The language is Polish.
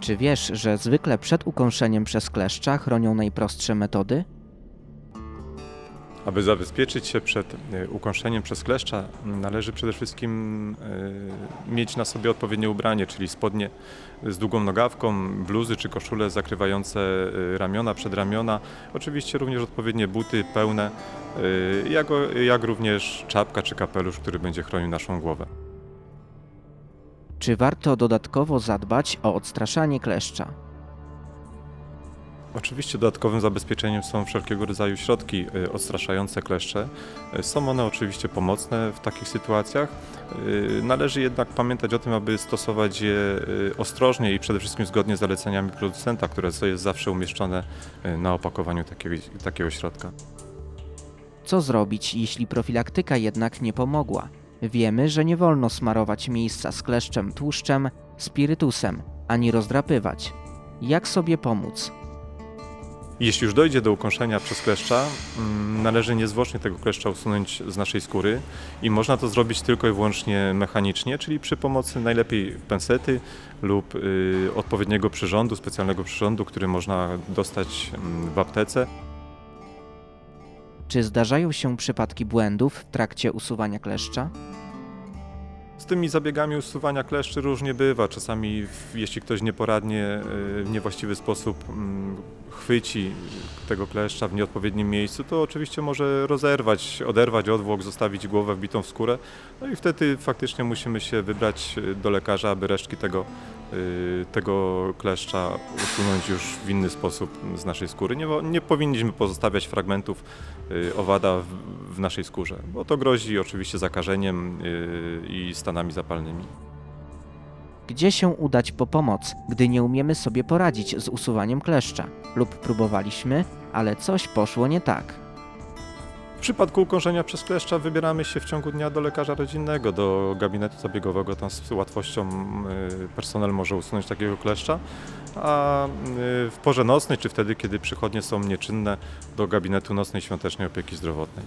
Czy wiesz, że zwykle przed ukąszeniem przez kleszcza chronią najprostsze metody? Aby zabezpieczyć się przed e, ukąszeniem przez kleszcza, należy przede wszystkim e, mieć na sobie odpowiednie ubranie, czyli spodnie z długą nogawką, bluzy czy koszule zakrywające e, ramiona, przedramiona. Oczywiście również odpowiednie buty pełne, jak, jak również czapka czy kapelusz, który będzie chronił naszą głowę. Czy warto dodatkowo zadbać o odstraszanie kleszcza? Oczywiście dodatkowym zabezpieczeniem są wszelkiego rodzaju środki y, odstraszające kleszcze. Y, Są one oczywiście pomocne w takich sytuacjach. Y, Należy jednak pamiętać o tym, aby stosować je ostrożnie i przede wszystkim zgodnie z zaleceniami producenta, które jest zawsze umieszczone na opakowaniu takiego, takiego środka. Co zrobić, jeśli profilaktyka jednak nie pomogła? Wiemy, że nie wolno smarować miejsca z kleszczem tłuszczem, spirytusem, ani rozdrapywać. Jak sobie pomóc? Jeśli już dojdzie do ukąszenia przez kleszcza, mm, należy niezwłocznie tego kleszcza usunąć z naszej skóry i można to zrobić tylko i wyłącznie mechanicznie, czyli przy pomocy najlepiej pensety lub y, odpowiedniego przyrządu, specjalnego przyrządu, który można dostać mm, w aptece. Czy zdarzają się przypadki błędów w trakcie usuwania kleszcza? Z tymi zabiegami usuwania kleszczy różnie bywa. Czasami, jeśli ktoś nieporadnie, y, w niewłaściwy sposób mm, chwyci tego kleszcza w nieodpowiednim miejscu, to oczywiście może rozerwać, oderwać odwłok, zostawić głowę wbitą w skórę. No i wtedy faktycznie musimy się wybrać y, do lekarza, aby resztki tego, y, tego kleszcza usunąć już w inny sposób z naszej skóry. Nie, nie powinniśmy pozostawiać fragmentów y, owada w, w naszej skórze, bo to grozi oczywiście zakażeniem i stanami zapalnymi. Gdzie się udać po pomoc, gdy nie umiemy sobie poradzić z usuwaniem kleszcza? Lub próbowaliśmy, ale coś poszło nie tak. W przypadku ukąszenia przez kleszcza wybieramy się w ciągu dnia do lekarza rodzinnego, do gabinetu zabiegowego. Tam z łatwością y, personel może usunąć takiego kleszcza, a y, w porze nocnej, czy wtedy, kiedy przychodnie są nieczynne, do gabinetu nocnej świątecznej opieki zdrowotnej.